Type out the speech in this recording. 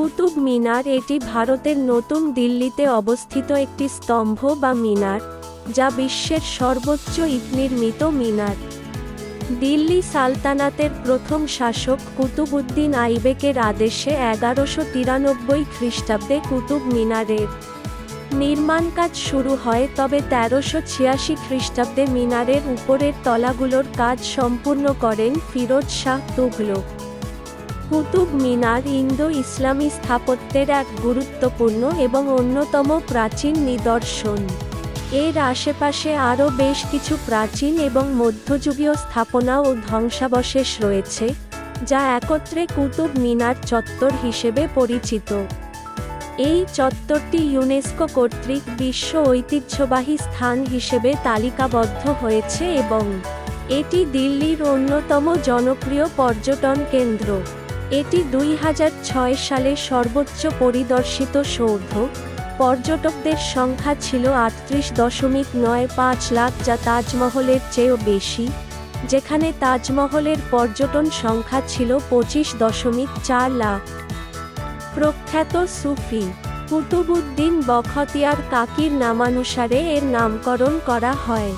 কুতুব মিনার এটি ভারতের নতুন দিল্লিতে অবস্থিত একটি স্তম্ভ বা মিনার, যা বিশ্বের সর্বোচ্চ ইট নির্মিত মিনার। দিল্লি সালতানাতের প্রথম শাসক কুতুবউদ্দিন আইবেকের আদেশে এগারোশো তিরানব্বই খ্রিস্টাব্দে কুতুব মিনারের নির্মাণ কাজ শুরু হয়, তবে তেরোশো ছিয়াশি খ্রিস্টাব্দে মিনারের উপরের তলাগুলোর কাজ সম্পূর্ণ করেন ফিরোজ শাহ তুঘলক। কুতুব মিনার ইন্দো ইসলামী স্থাপত্যের এক গুরুত্বপূর্ণ এবং অন্যতম প্রাচীন নিদর্শন। এর আশেপাশে আরও বেশ কিছু প্রাচীন এবং মধ্যযুগীয় স্থাপনা ও ধ্বংসাবশেষ রয়েছে, যা একত্রে কুতুব মিনার চত্বর হিসেবে পরিচিত। এই চত্বরটি ইউনেস্কো কর্তৃক বিশ্ব ঐতিহ্যবাহী স্থান হিসেবে তালিকাবদ্ধ হয়েছে এবং এটি দিল্লির অন্যতম জনপ্রিয় পর্যটন কেন্দ্র। এটি দুই সালে সর্বোচ্চ পরিদর্শিত সৌধ। পর্যটকদের সংখ্যা ছিল আটত্রিশ দশমিক নয় পাঁচ লাখ যা তাজমহলের চেয়েও বেশি, যেখানে তাজমহলের পর্যটন সংখ্যা ছিল পঁচিশ দশমিক চার লাখ। প্রখ্যাত সুফি কুতুবুদ্দিন বখতিয়ার কাকির নামানুসারে এর নামকরণ করা হয়।